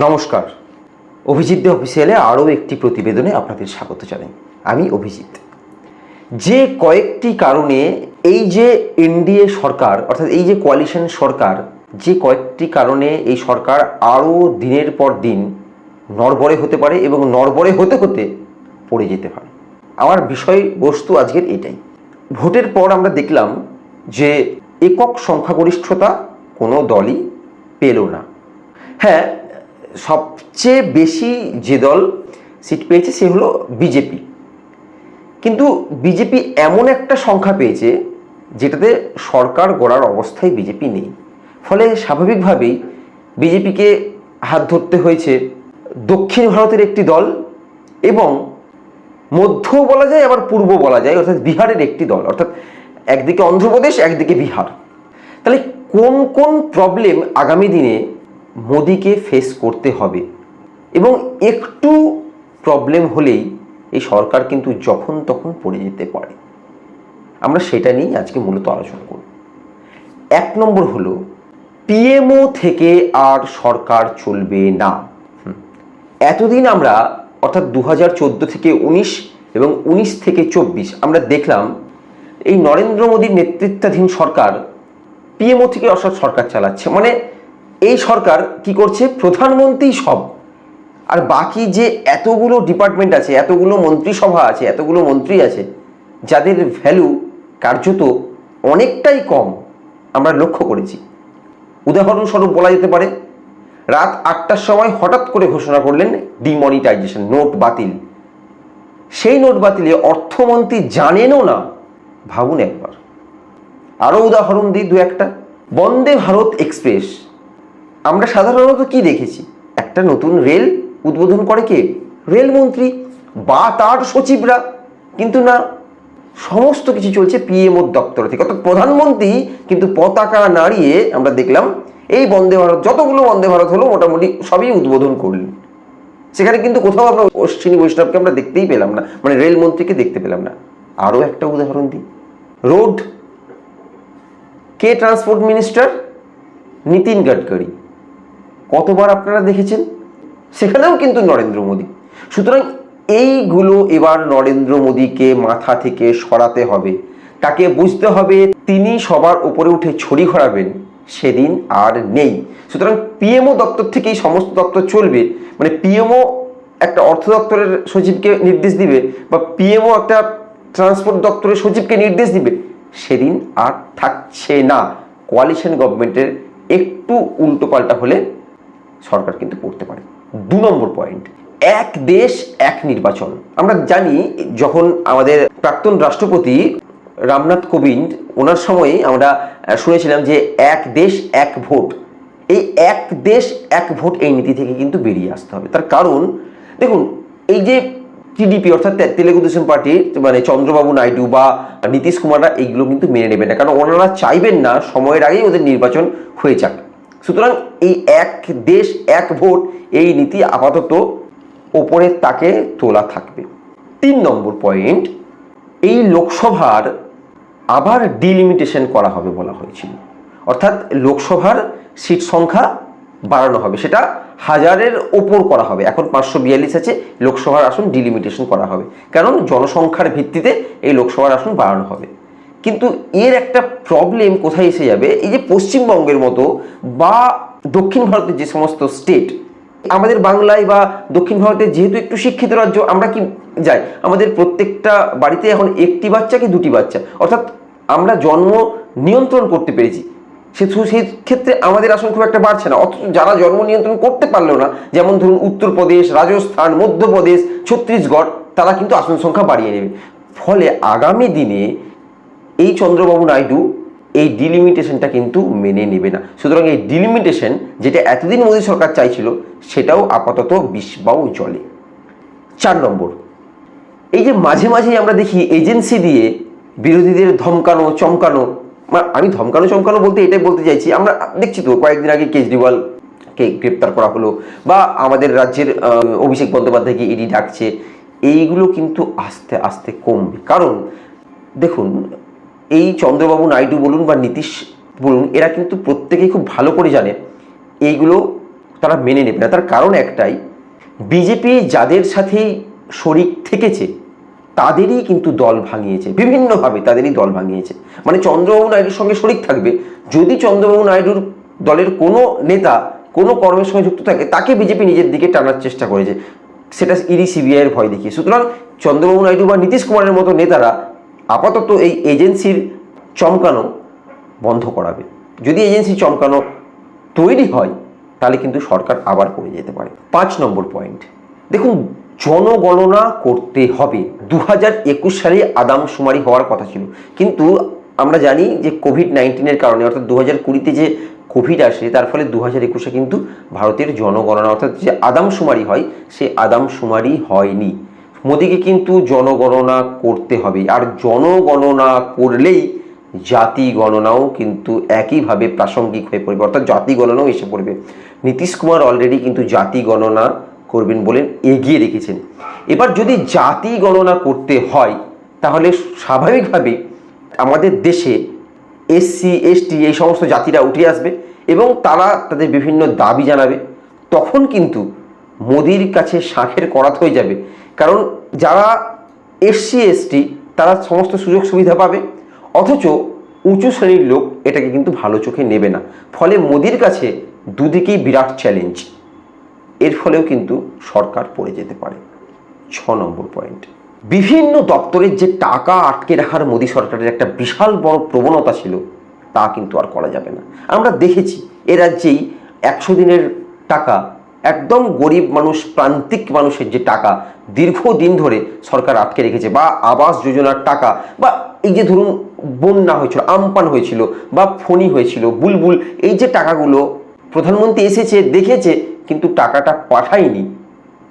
নমস্কার। অভিজিৎ দে অফিসিয়ালে আরও একটি প্রতিবেদনে আপনাদের স্বাগত জানাই। আমি অভিজিৎ। যে কয়েকটি কারণে এই যে এনডিএ সরকার, অর্থাৎ এই যে কোয়ালিশন সরকার, যে কয়েকটি কারণে এই সরকার আরও দিনের পর দিন নড়বড়ে হতে পারে এবং নড়বড়ে হতে হতে পড়ে যেতে পারে। আমার বিষয়বস্তু আজকের এটাই। ভোটের পর আমরা দেখলাম যে একক সংখ্যাগরিষ্ঠতা কোনো দলই পেল না। হ্যাঁ সবচেয়ে বেশি যে দল সিট পেয়েছে সে হলো বিজেপি কিন্তু বিজেপি এমন একটা সংখ্যা পেয়েছে যেটাতে সরকার গড়ার অবস্থায় বিজেপি নেই। ফলে স্বাভাবিকভাবেই বিজেপিকে হাত ধরতে হয়েছে দক্ষিণ ভারতের একটি দল এবং মধ্য বলা যায়, আবার পূর্ব বলা যায়, অর্থাৎ বিহারের একটি দল, অর্থাৎ একদিকে অন্ধ্রপ্রদেশ, একদিকে বিহার। তাহলে কোন কোন প্রবলেম আগামী দিনে মোদিকে ফেস করতে হবে। এবং একটু প্রবলেম হলেই এই সরকার কিন্তু যখন তখন পড়ে যেতে পারে। আমরা সেটা নিয়েই আজকে মূলত আলোচনা করব। এক নম্বর হলো পিএমও থেকে আর সরকার চলবে না। এতদিন আমরা, অর্থাৎ দু হাজার চোদ্দ থেকে উনিশ এবং উনিশ থেকে চব্বিশ, আমরা দেখলাম এই নরেন্দ্র মোদীর নেতৃত্বাধীন সরকার পিএমও থেকে অর্থাৎ সরকার চালাচ্ছে। মানে এই সরকার কি করছে? প্রধানমন্ত্রী সব। আর বাকি যে এতগুলো ডিপার্টমেন্ট আছে, এতগুলো মন্ত্রিসভা আছে, এতগুলো মন্ত্রী আছে, যাদের ভ্যালু কার্যত অনেকটাই কম, আমরা লক্ষ্য করেছি। উদাহরণস্বরূপ বলা যেতে পারে, রাত আটটার সময় হঠাৎ করে ঘোষণা করলেন ডিমনিটাইজেশন নোট বাতিল। সেই নোট বাতিলে অর্থমন্ত্রী জানেনও না, ভাবুন একবার। আরও উদাহরণ দিই দু একটা। বন্দে ভারত এক্সপ্রেস। আমরা সাধারণত কি দেখেছি? একটা নতুন রেল উদ্বোধন করে কে? রেলমন্ত্রী বা তার সচিবরা। কিন্তু না, সমস্ত কিছু চলছে পিএমওর দপ্তর থেকে। অর্থাৎ প্রধানমন্ত্রী কিন্তু পতাকা নাড়িয়ে আমরা দেখলাম, এই বন্দে ভারত, যতগুলো বন্দে ভারত হলো মোটামুটি সবই উদ্বোধন করলেন। সেখানে কিন্তু কোথাও আমরা অশ্বিনী বৈষ্ণবকে আমরা দেখতেই পেলাম না মানে রেলমন্ত্রীকে দেখতে পেলাম না। আরও একটা উদাহরণ দিই। রোড, কে ট্রান্সপোর্ট মিনিস্টার? নীতিন গডকরি। কতবার আপনারা দেখেছেন? সেখানেও কিন্তু নরেন্দ্র মোদী। সুতরাং এইগুলো এবার নরেন্দ্র মোদীকে মাথা থেকে সরাতে হবে। তাকে বুঝতে হবে তিনি সবার উপরে উঠে ছড়ি ঘোরাবেন, সেদিন আর নেই। সুতরাং পিএমও দপ্তর থেকেই সমস্ত দপ্তর চলবে। মানে পিএমও একটা অর্থ দপ্তরের সচিবকে নির্দেশ দিবে বা পিএমও একটা ট্রান্সপোর্ট দপ্তরের সচিবকে নির্দেশ দিবে, সেদিন আর থাকছে না। কোয়ালিশন গভর্নমেন্টের একটু উল্টোপাল্টা হলে সরকার কিন্তু পড়তে পারে। দু নম্বর পয়েন্ট এক দেশ, এক নির্বাচন। আমরা জানি যখন আমাদের প্রাক্তন রাষ্ট্রপতি রামনাথ কোবিন্দ, ওনার সময়ে আমরা শুনেছিলাম যে এক দেশ, এক ভোট। এই এক দেশ, এক ভোট এই নীতি থেকে কিন্তু বেরিয়ে আসতে হবে। তার কারণ, দেখুন, এই যে টিডিপি অর্থাৎ তেলেগু দেশম পার্টি মানে চন্দ্রবাবু নাইডু বা নীতিশ কুমাররা এইগুলো কিন্তু মেনে নেবেন না। কারণ ওনারা চাইবেন না, সময়ের আগেই ওদের নির্বাচন হয়ে যাক। সুতরাং এই এক দেশ, এক ভোট, এই নীতি আপাতত ওপরের তাকে তোলা থাকবে। তিন নম্বর পয়েন্ট এই লোকসভার আবার ডিলিমিটেশন করা হবে বলা হয়েছিল। অর্থাৎ লোকসভার সিট সংখ্যা বাড়ানো হবে। সেটা হাজারের ওপর করা হবে। এখন পাঁচশো বিয়াল্লিশ আছে, লোকসভার আসন ডিলিমিটেশন করা হবে। কারণ জনসংখ্যার ভিত্তিতে এই লোকসভার আসন বাড়ানো হবে। কিন্তু এর একটা প্রবলেম কোথায় এসে যাবে? এই যে পশ্চিমবঙ্গের মতো বা দক্ষিণ ভারতের যে সমস্ত স্টেট আমাদের বাংলায় বা দক্ষিণ ভারতে যেহেতু একটু শিক্ষিত রাজ্য, আমরা কি যাই? আমাদের প্রত্যেকটা বাড়িতে এখন একটি বাচ্চা কি দুটি বাচ্চা? অর্থাৎ আমরা জন্ম নিয়ন্ত্রণ করতে পেরেছি। সে সেই ক্ষেত্রে আমাদের আসন খুব একটা বাড়ছে না। অথচ যারা জন্ম নিয়ন্ত্রণ করতে পারল না, যেমন ধরুন উত্তরপ্রদেশ, রাজস্থান, মধ্যপ্রদেশ, ছত্তিশগড়, তারা কিন্তু আসন সংখ্যা বাড়িয়ে নেবে। ফলে আগামী দিনে এই চন্দ্রবাবু নাইডু এই ডিলিমিটেশনটা কিন্তু মেনে নেবে না। সুতরাং এই ডিলিমিটেশন যেটা এতদিন মোদী সরকার চাইছিল, সেটাও আপাতত বিষবাও জলে। চার নম্বর, এই যে মাঝে মাঝেই আমরা দেখি এজেন্সি দিয়ে বিরোধীদের ধমকানো, চমকানো আমি ধমকানো, চমকানো বলতে এটাই বলতে চাইছি, আমরা দেখছি তো কয়েকদিন আগে কেজরিওয়ালকে গ্রেপ্তার করা হলো, বা আমাদের রাজ্যের অভিষেক বন্দ্যোপাধ্যায়কে ইডি ডাকছে, এইগুলো কিন্তু আস্তে আস্তে কমবে। কারণ, দেখুন এই চন্দ্রবাবু নাইডু বলুন বা নীতিশ বলুন, এরা কিন্তু প্রত্যেকেই খুব ভালো করে জানে। এইগুলো তারা মেনে নেবে না। তার কারণ একটাই, বিজেপি যাদের সাথেই শরিক থেকেছে, তাদেরই কিন্তু দল ভাঙিয়েছে। বিভিন্নভাবে তাদেরই দল ভাঙিয়েছে। মানে চন্দ্রবাবু নাইডুর সঙ্গে শরিক থাকবে। যদি চন্দ্রবাবু নাইডুর দলের কোনো নেতা, কোনো কর্মের সঙ্গে যুক্ত থাকে, তাকে বিজেপি নিজের দিকে টানার চেষ্টা করেছে। সেটা ইডি সিবিআইয়ের ভয় দেখিয়ে। সুতরাং চন্দ্রবাবু নাইডু বা নীতিশ কুমারের মতো নেতারা আপাতত এই এজেন্সির চমকানো বন্ধ করাবে। যদি এজেন্সি চমকানো তৈরি হয়, তাহলে কিন্তু সরকার আবার করে যেতে পারে। পাঁচ নম্বর পয়েন্ট। দেখুন, জনগণনা করতে হবে। দু হাজার একুশ সালে আদামশুমারি হওয়ার কথা ছিল। কিন্তু আমরা জানি যে কোভিড নাইন্টিনের কারণে, অর্থাৎ দু হাজার কুড়িতে যে কোভিড আসে, তার ফলে দু হাজার একুশে কিন্তু ভারতের জনগণনা, অর্থাৎ যে আদামশুমারি হয়, সে আদামশুমারি হয়নি। মোদিকে কিন্তু জনগণনা করতে হবে। আর জনগণনা করলেই জাতি গণনাও কিন্তু একইভাবে প্রাসঙ্গিক হয়ে পড়বে। অর্থাৎ জাতি গণনাও এসে পড়বে। নীতিশ কুমার অলরেডি কিন্তু জাতি গণনা করবেন বলেন এগিয়ে রেখেছেন। এবার যদি জাতি গণনা করতে হয়, তাহলে স্বাভাবিকভাবেই আমাদের দেশে এসসি এসটি এই সমস্ত জাতিরা উঠে আসবে এবং তারা তাদের বিভিন্ন দাবি জানাবে। তখন কিন্তু মোদির কাছে শাঁখের করাত হয়ে যাবে। কারণ যারা এসসি এসটি তারা সমস্ত সুযোগ সুবিধা পাবে। অথচ উঁচু শ্রেণির লোক এটাকে কিন্তু ভালো চোখে নেবে না। ফলে মোদির কাছে দুদিকেই বিরাট চ্যালেঞ্জ এর ফলেও কিন্তু সরকার পড়ে যেতে পারে। ছ নম্বর পয়েন্ট বিভিন্ন দপ্তরের যে টাকা আটকে রাখার মোদী সরকারের একটা বিশাল বড় প্রবণতা ছিল, তা কিন্তু আর করা যাবে না। আমরা দেখেছি, এ রাজ্যেই একশো দিনের টাকা একদম গরিব মানুষ, প্রান্তিক মানুষের যে টাকা, দীর্ঘদিন ধরে সরকার আটকে রেখেছে বা আবাস যোজনার টাকা বা এই যে ধরুন বন্যা হয়েছিল, আমপান হয়েছিল বা ফণি হয়েছিল, বুলবুল, এই যে টাকাগুলো প্রধানমন্ত্রী এসেছে, দেখেছে, কিন্তু টাকাটা পাঠায়নি।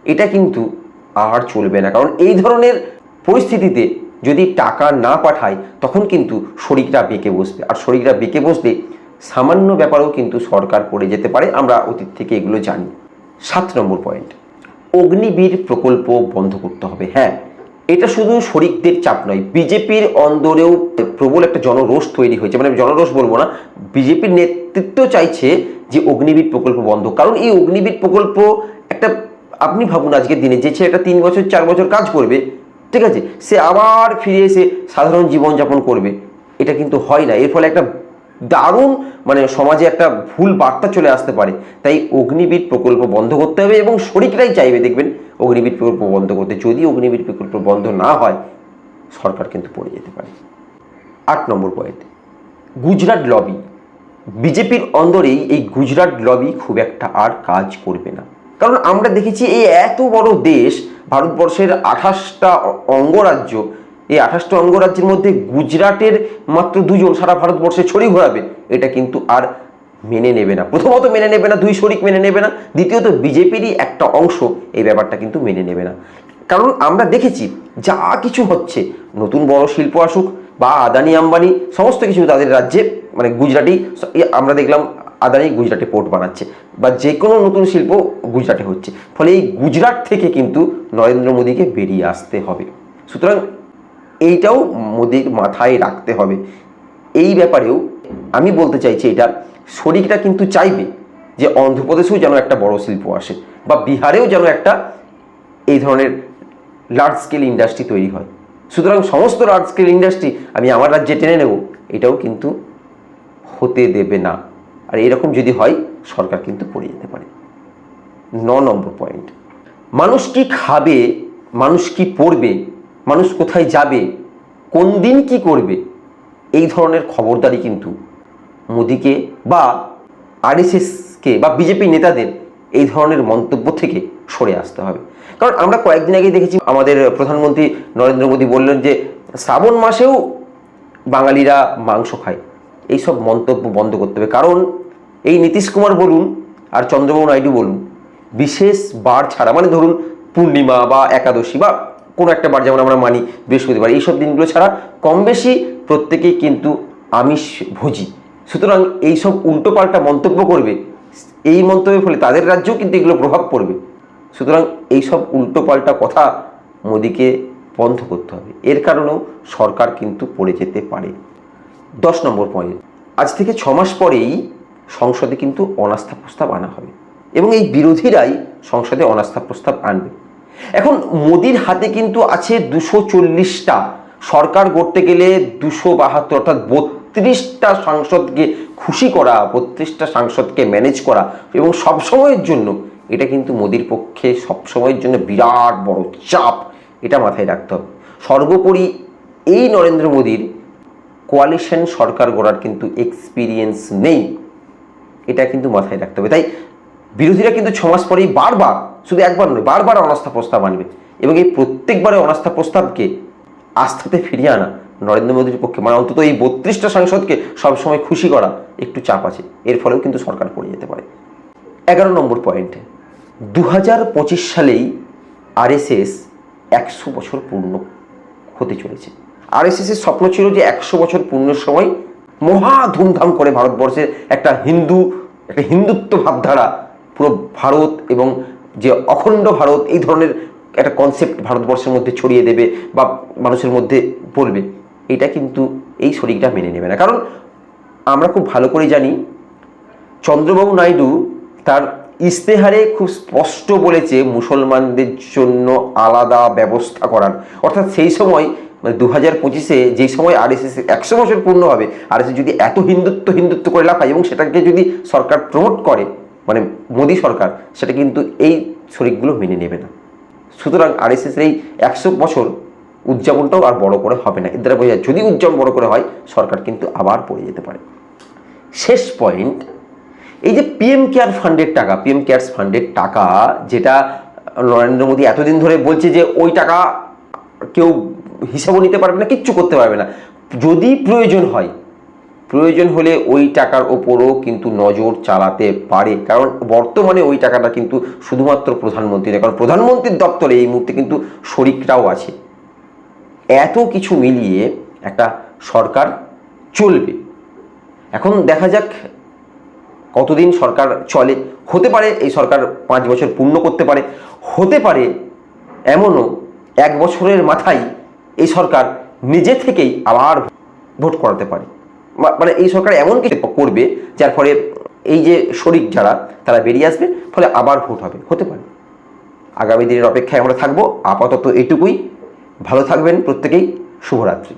এটা কিন্তু আর চলবে না। কারণ এই ধরনের পরিস্থিতিতে যদি টাকা না পাঠায়, তখন কিন্তু শরিকরা বেঁকে বসবে। আর শরিকরা বেঁকে বসলে সামান্য ব্যাপারেও কিন্তু সরকার পড়ে যেতে পারে। আমরা অতীত থেকে এগুলো জানি। সাত নম্বর পয়েন্ট অগ্নিবীর প্রকল্প বন্ধ করতে হবে হ্যাঁ। এটা শুধু শরিকদের চাপ নয়, বিজেপির অন্দরেও প্রবল একটা জনরোষ তৈরি হয়েছে। মানে জনরোষ বলব না, বিজেপির নেতৃত্ব চাইছে যে অগ্নিবীর প্রকল্প বন্ধ। কারণ এই অগ্নিবীর প্রকল্প একটা, আপনি ভাবুন আজকের দিনে, যে ছেলেটা তিন বছর, চার বছর কাজ করবে, ঠিক আছে, সে আবার ফিরে এসে সাধারণ জীবনযাপন করবে। এটা কিন্তু হয় না। এর ফলে একটা দারুণ মানে সমাজে একটা ভুল বার্তা চলে আসতে পারে। তাই অগ্নিবীর প্রকল্প বন্ধ করতে হবে এবং শরিকরাই চাইবে, দেখবেন, অগ্নিবীর প্রকল্প বন্ধ করতে। যদি অগ্নিবীর প্রকল্প বন্ধ না হয়, সরকার কিন্তু পড়ে যেতে পারে। আট নম্বর পয়েন্ট গুজরাট লবি বিজেপির অন্দরেই এই গুজরাট লবি খুব একটা আর কাজ করবে না। কারণ আমরা দেখেছি, এই এত বড় দেশ, ভারতবর্ষের আঠাশটা অঙ্গরাজ্য এই আঠাশটা অঙ্গরাজ্যের মধ্যে গুজরাটের মাত্র দুজন সারা ভারতবর্ষে ছড়ি ঘোরাবে এটা কিন্তু আর মেনে নেবে না। প্রথমত মেনে নেবে না, দুই শরিক মেনে নেবে না, দ্বিতীয়ত বিজেপিরই একটা অংশ এই ব্যাপারটা কিন্তু মেনে নেবে না। কারণ আমরা দেখেছি, যা কিছু হচ্ছে, নতুন বড় শিল্প আসুক বা আদানি আম্বানি, সমস্ত কিছু তাদের রাজ্যে মানে গুজরাটি আমরা দেখলাম আদানি গুজরাটে পোর্ট বানাচ্ছে বা যে কোনো নতুন শিল্প গুজরাটে হচ্ছে। ফলে এই গুজরাট থেকে কিন্তু নরেন্দ্র মোদীকে বেরিয়ে আসতে হবে। সুতরাং এইটাও মোদীর মাথায় রাখতে হবে। এই ব্যাপারেও আমি বলতে চাইছি এটা শরিকরা কিন্তু চাইবে যে অন্ধ্রপ্রদেশেও যেন একটা বড় শিল্প আসে বা বিহারেও যেন একটা এই ধরনের লার্জ স্কেল ইন্ডাস্ট্রি তৈরি হয়। সুতরাং সমস্ত লার্জ স্কেল ইন্ডাস্ট্রি আমি আমার রাজ্যে টেনে নেব, এটাও কিন্তু হতে দেবে না। আর এরকম যদি হয়, সরকার কিন্তু পড়ে যেতে পারে। ন নম্বর পয়েন্ট মানুষ কি খাবে, মানুষ কি পড়বে মানুষ কোথায় যাবে, কোন দিন কি করবে, এই ধরনের খবরদারি কিন্তু মোদিকে বা আরএসএসকে বা বিজেপি নেতাদের এই ধরনের মন্তব্য থেকে সরে আসতে হবে। কারণ আমরা কয়েকদিন আগেই দেখেছি আমাদের প্রধানমন্ত্রী নরেন্দ্র মোদী বললেন যে, শ্রাবণ মাসেও বাঙালিরা মাংস খায়। এইসব মন্তব্য বন্ধ করতে হবে। কারণ এই নীতিশ কুমার বলুন আর চন্দ্রবাবু নাইডু বলুন, বিশেষ বার ছাড়া মানে ধরুন পূর্ণিমা বা একাদশী বা কোনো একটা বার যেমন আমরা মানি বৃহস্পতিবার, এইসব দিনগুলো ছাড়া কম বেশি প্রত্যেকেই কিন্তু আমিষ ভোজি। সুতরাং এইসব উল্টোপাল্টা মন্তব্য করবে, এই মন্তব্যের ফলে তাদের রাজ্যেও কিন্তু এগুলো প্রভাব পড়বে। সুতরাং এইসব উল্টোপাল্টা কথা মোদিকে বন্ধ করতে হবে। এর কারণেও সরকার কিন্তু পড়ে যেতে পারে। দশ নম্বর পয়েন্ট আজ থেকে ছ মাস পরেই সংসদে কিন্তু অনাস্থা প্রস্তাব আনা হবে এবং এই বিরোধীরাই সংসদে অনাস্থা প্রস্তাব আনবে। এখন মোদির হাতে কিন্তু আছে দুশো চল্লিশটা সরকার গড়তে গেলে দুশো বাহাত্তর, অর্থাৎ বত্রিশটা সাংসদকে খুশি করা, বত্রিশটা সাংসদকে ম্যানেজ করা এবং সবসময়ের জন্য এটা কিন্তু মোদির পক্ষে সবসময়ের জন্য বিরাট বড় চাপ, এটা মাথায় রাখতে হবে। সর্বোপরি এই নরেন্দ্র মোদীর কোয়ালিশন সরকার গড়ার কিন্তু এক্সপিরিয়েন্স নেই, এটা কিন্তু মাথায় রাখতে হবে। তাই বিরোধীরা কিন্তু ছমাস পরেই বারবার শুধু একবার নয়, বারবার অনাস্থা প্রস্তাব আনবে এবং এই প্রত্যেকবারে অনাস্থা প্রস্তাবকে আস্থাতে ফিরিয়ে আনা নরেন্দ্র মোদীর পক্ষে। মানে অন্তত এই বত্রিশটা সাংসদকে সবসময় খুশি করা একটু চাপ আছে। এর ফলেও কিন্তু সরকার পড়ে যেতে পারে। এগারো নম্বর পয়েন্টে দু হাজার পঁচিশ সালেই আরএসএস একশো বছর পূর্ণ হতে চলেছে। আরএসএসের স্বপ্ন ছিল যে একশো বছর পূর্ণের সময় মহা ধুমধাম করে ভারতবর্ষের একটা হিন্দু, একটা হিন্দুত্ব ভাবধারা পুরো ভারত এবং যে অখণ্ড ভারত, এই ধরনের একটা কনসেপ্ট ভারতবর্ষের মধ্যে ছড়িয়ে দেবে বা মানুষের মধ্যে বলবে এটা কিন্তু এই শরীরটা মেনে নেবে না। কারণ আমরা খুব ভালো করে জানি, চন্দ্রবাবু নাইডু তার ইস্তেহারে খুব স্পষ্ট বলেছে মুসলমানদের জন্য আলাদা ব্যবস্থা করার। অর্থাৎ সেই সময় মানে দু হাজার পঁচিশে যেই সময় আরএসএস একশো বছর পূর্ণ হবে, আরএসএস যদি এত হিন্দুত্ব হিন্দুত্ব করে লাফায় এবং সেটাকে যদি সরকার প্রমোট করে মানে মোদী সরকার সেটা কিন্তু এই শরিকগুলো মেনে নেবে না। সুতরাং আরএসএসের এই একশো বছর উদযাপনটাও আর বড় করে হবে না। এর দ্বারা বোঝা যদি উদযাপন বড় করে হয়, সরকার কিন্তু আবার পড়ে যেতে পারে। শেষ পয়েন্ট এই যে পিএম কেয়ার ফান্ডের টাকা পিএম কেয়ার্স ফান্ডের টাকা, যেটা নরেন্দ্র মোদী এতদিন ধরে বলছে যে ওই টাকা কেউ হিসাবও নিতে পারবে না, কিচ্ছু করতে পারবে না। যদি প্রয়োজন হয় প্রয়োজন হলে ওই টাকার ওপরও কিন্তু নজর চালাতে পারে। কারণ বর্তমানে ওই টাকাটা কিন্তু শুধুমাত্র প্রধানমন্ত্রী কারণ প্রধানমন্ত্রীর দপ্তরে এই মুহূর্তে কিন্তু শরিকরাও আছে। এত কিছু মিলিয়ে একটা সরকার চলবে। এখন দেখা যাক কতদিন সরকার চলে। হতে পারে এই সরকার পাঁচ বছর পূর্ণ করতে পারে। হতে পারে এমনও এক বছরের মাথায় এই সরকার নিজে থেকেই আবার ভোট করাতে পারে। মানে এই সরকার এমন কিছু করবে যার ফলে এই যে শরিক যারা, তারা বেরিয়ে আসবে, ফলে আবার ভোট হবে, হতে পারে। আগামী দিনের অপেক্ষায় আমরা থাকব। আপাতত এটুকুই। ভালো থাকবেন প্রত্যেকেই। শুভরাত্রি।